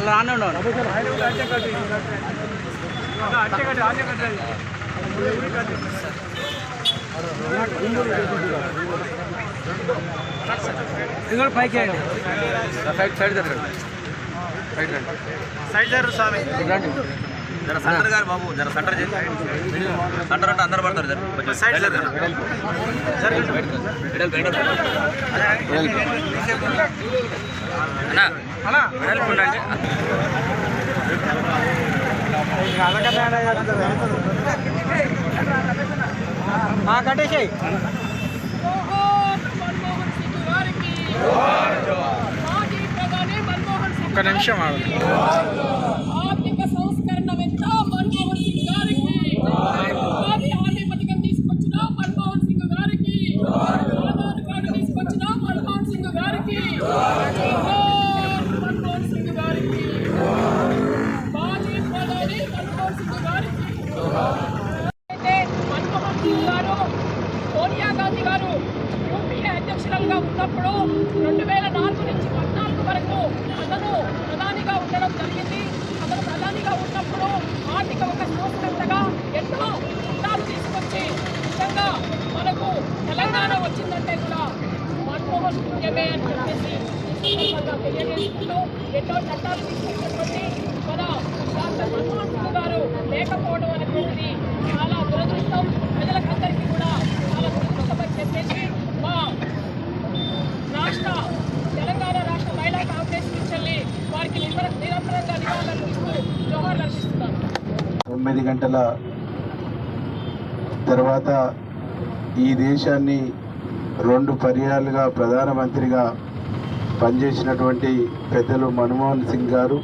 వాళ్ళు రానే ఉన్నాడు ఇంకోటి పైకి సైడ్ సైడ్ జరగండి సైడ్ రండి. సైడ్ జరు స్వామి. జర సెంటర్ గారు బాబు జర సెంటర్ చేసి సెంటర్ అంటే అందరు పడతారు జర. కొంచెం సైడ్ ఉండండి. కట్టేసాయి. ఒక్క నిమిషం ఆగు. ఆర్థిక సంస్కరణవేత్త మన్మోహన్ సింగ్ గారికి ఉపాధి హామీ పథకం తీసుకొచ్చిన మన్మోహన్ సింగ్ గారికి ఆధార్ కార్డు తీసుకొచ్చిన మన్మోహన్ సింగ్ గారికి జోహార్ మన్మోహన్ సింగ్ గారికి మాజీ ప్రధాని మన్మోహన్ సింగ్ గారికి అయితే మన్మోహన్ సింగ్ గారు సోనియా గాంధీ గారు యూపీఏ అధ్యక్షురాలుగా ఉన్నప్పుడు రెండు వేల నాలుగు నుంచి పద్నాలుగు వరకు అతను ప్రధానిగా ఉండడం జరిగింది అతను ప్రధానిగా ఉన్నప్పుడు ఆర్థిక ఒక సంస్కర్తగా ఎన్నో చట్టాలు తీసుకొచ్చి నిజంగా మనకు తెలంగాణ వచ్చిందంటే కూడా మన్మోహన్ ముఖ్యమే అని చెప్పేసి తెలియజేసుకుంటూ ఎన్నో చట్టాలు తీసుకొచ్చినటువంటి మన డాక్టర్ మన్మోహన్ సింగ్ గారు లేకపోవడం అనేటువంటిది చాలా దురదృష్టం. ప్రజలకందరికీ కూడా చాలా దురదృష్టం అని చెప్పేసి మా రాష్ట్ర తెలంగాణ రాష్ట్ర మహిళా కాంగ్రెస్ నుంచి వారికి నిర నిరంతరంగా నివాళులర్పిస్తూ జోహార్లు అర్పిస్తున్నాను. తొమ్మిది గంటల తర్వాత ఈ దేశాన్ని రెండు పర్యాలుగా ప్రధానమంత్రిగా పనిచేసినటువంటి పెద్దలు మన్మోహన్ సింగ్ గారు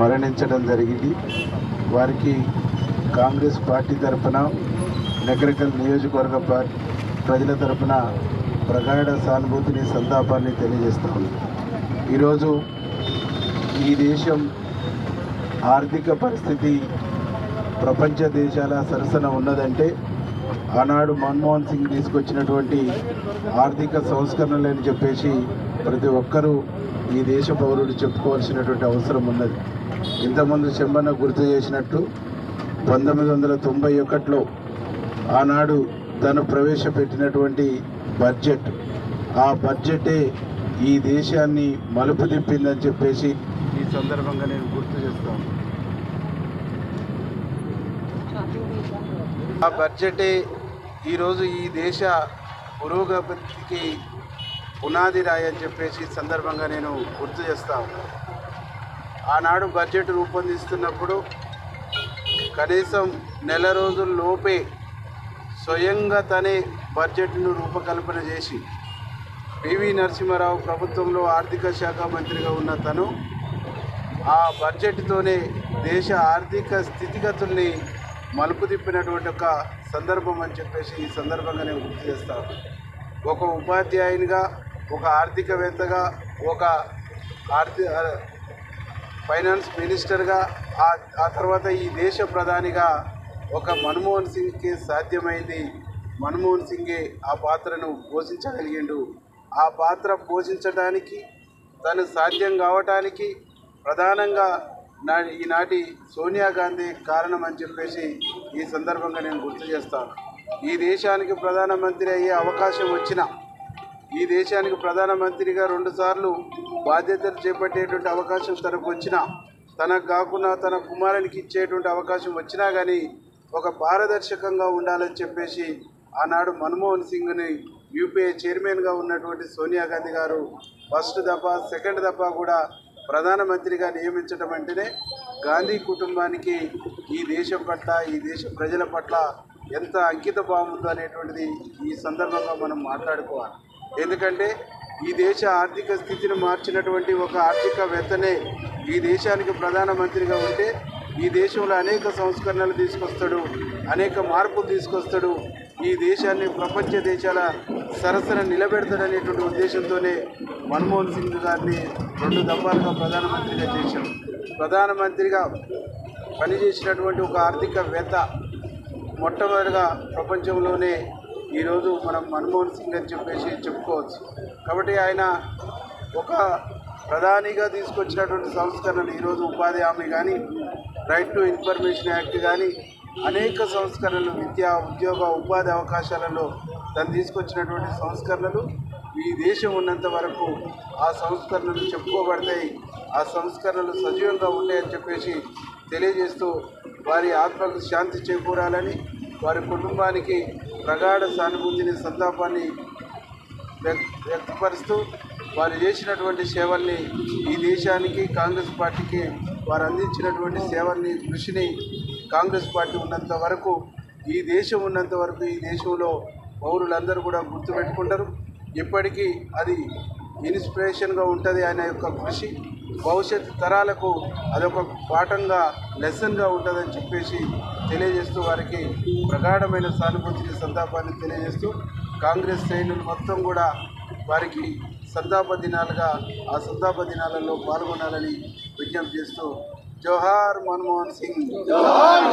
మరణించడం జరిగింది. వారికి కాంగ్రెస్ పార్టీ తరఫున నగరికల్ నియోజకవర్గ పార్టీ ప్రజల తరఫున ప్రగాఢ సానుభూతిని సంతాపాన్ని తెలియజేస్తా ఈరోజు ఈ దేశం ఆర్థిక పరిస్థితి ప్రపంచ దేశాల సరసన ఉన్నదంటే ఆనాడు మన్మోహన్ సింగ్ తీసుకొచ్చినటువంటి ఆర్థిక సంస్కరణలు అని చెప్పేసి ప్రతి ఒక్కరూ ఈ దేశ పౌరుడు చెప్పుకోవాల్సినటువంటి అవసరం ఉన్నది. ఇంతకుముందు చెంబన్న గుర్తు చేసినట్టు పంతొమ్మిది వందల తొంభై ఒకటిలో ఆనాడు తను ప్రవేశపెట్టినటువంటి బడ్జెట్. ఆ బడ్జెటే ఈ దేశాన్ని మలుపు తిప్పిందని చెప్పేసి ఈ సందర్భంగా నేను గుర్తు చేస్తాను. ఆ బడ్జెటే ఈరోజు ఈ దేశ పురోగతికి పునాది రాయి అని చెప్పేసి సందర్భంగా నేను గుర్తు చేస్తాను ఆనాడు బడ్జెట్ రూపొందిస్తున్నప్పుడు కనీసం నెల రోజుల లోపే స్వయంగా తనే బడ్జెట్ను రూపకల్పన చేసి పివి నరసింహారావు ప్రభుత్వంలో ఆర్థిక శాఖ మంత్రిగా ఉన్న తను ఆ బడ్జెట్తోనే దేశ ఆర్థిక స్థితిగతుల్ని మలుపు తిప్పినటువంటి ఒక సందర్భం అని చెప్పేసి ఈ సందర్భంగా నేను గుర్తు చేస్తాను. ఒక ఉపాధ్యాయునిగా ఒక ఆర్థికవేత్తగా ఒక ఆర్థిక ఫైనాన్స్ మినిస్టర్గా ఆ తర్వాత ఈ దేశ ప్రధానిగా ఒక మన్మోహన్ సింగ్కి సాధ్యమైంది. మన్మోహన్ సింగే ఆ పాత్రను పోషించగలిగిండు. ఆ పాత్ర పోషించడానికి తను సాధ్యం కావటానికి ప్రధానంగా నా ఈనాటి సోనియా గాంధీ కారణం అని చెప్పేసి ఈ సందర్భంగా నేను గుర్తు చేస్తాను ఈ దేశానికి ప్రధానమంత్రి అయ్యే అవకాశం వచ్చిన ఈ దేశానికి ప్రధానమంత్రిగా రెండుసార్లు బాధ్యతలు చేపట్టేటువంటి అవకాశం తనకు వచ్చినా తనకు కాకుండా తన కుమారునికి ఇచ్చేటువంటి అవకాశం వచ్చినా కానీ ఒక పారదర్శకంగా ఉండాలని చెప్పేసి ఆనాడు మన్మోహన్ సింగ్ని యూపీఏ చైర్మన్గా ఉన్నటువంటి సోనియా గాంధీ గారు ఫస్ట్ దఫా సెకండ్ దఫా కూడా ప్రధానమంత్రిగా నియమించడం అంటేనే గాంధీ కుటుంబానికి ఈ దేశం పట్ల ఈ దేశ ప్రజల పట్ల ఎంత అంకిత భావం ఉందో అనేటువంటిది ఈ సందర్భంగా మనం మాట్లాడుకోవాలి. ఎందుకంటే ఈ దేశ ఆర్థిక స్థితిని మార్చినటువంటి ఒక ఆర్థికవేత్తనే ఈ దేశానికి ప్రధానమంత్రిగా ఉంటే ఈ దేశంలో అనేక సంస్కరణలు తీసుకొస్తాడు అనేక మార్పులు తీసుకొస్తాడు ఈ దేశాన్ని ప్రపంచ దేశాల సరసన నిలబెడతాడనేటువంటి ఉద్దేశంతోనే మన్మోహన్ సింగ్ గారిని రెండు దఫాలుగా ప్రధానమంత్రిగా చేశాం ప్రధానమంత్రిగా పనిచేసినటువంటి ఒక ఆర్థికవేత్త మొట్టమొదటిగా ప్రపంచంలోనే ఈరోజు మనం మన్మోహన్ సింగ్ అని చెప్పేసి చెప్పుకోవచ్చు. కాబట్టి ఆయన ఒక ప్రధానిగా తీసుకొచ్చినటువంటి సంస్కరణలు ఈరోజు ఉపాధి హామీ కానీ రైట్ టు ఇన్ఫర్మేషన్ యాక్ట్ కానీ అనేక సంస్కరణలు విద్యా ఉద్యోగ ఉపాధి అవకాశాలలో తను తీసుకొచ్చినటువంటి సంస్కరణలు ఈ దేశం ఉన్నంత వరకు ఆ సంస్కరణలు చెప్పుకోబడతాయి. ఆ సంస్కరణలు సజీవంగా ఉంటాయని చెప్పేసి తెలియజేస్తూ వారి ఆత్మకు శాంతి చేకూరాలని వారి కుటుంబానికి ప్రగాఢ సానుభూతిని సంతాపాన్ని వ్యక్- వ్యక్తపరుస్తూ వారు చేసినటువంటి సేవల్ని ఈ దేశానికి కాంగ్రెస్ పార్టీకి వారు అందించినటువంటి సేవల్ని కృషిని కాంగ్రెస్ పార్టీ ఉన్నంత వరకు ఈ దేశం ఉన్నంత వరకు ఈ దేశంలో పౌరులందరూ కూడా గుర్తుపెట్టుకుంటారు. ఇప్పటికీ అది ఇన్స్పిరేషన్గా ఉంటుంది ఆయన యొక్క కృషి. భవిష్యత్ తరాలకు అదొక పాఠంగా లెసన్గా ఉంటుందని చెప్పేసి తెలియజేస్తూ వారికి ప్రగాఢమైన సానుభూతిని సంతాపాన్ని తెలియజేస్తూ కాంగ్రెస్ శ్రేణులు మొత్తం కూడా వారికి సంతాప దినాలుగా ఆ సంతాప దినాలలో పాల్గొనాలని విజ్ఞప్తి చేస్తూ జోహార్ మన్మోహన్ సింగ్ జోహార్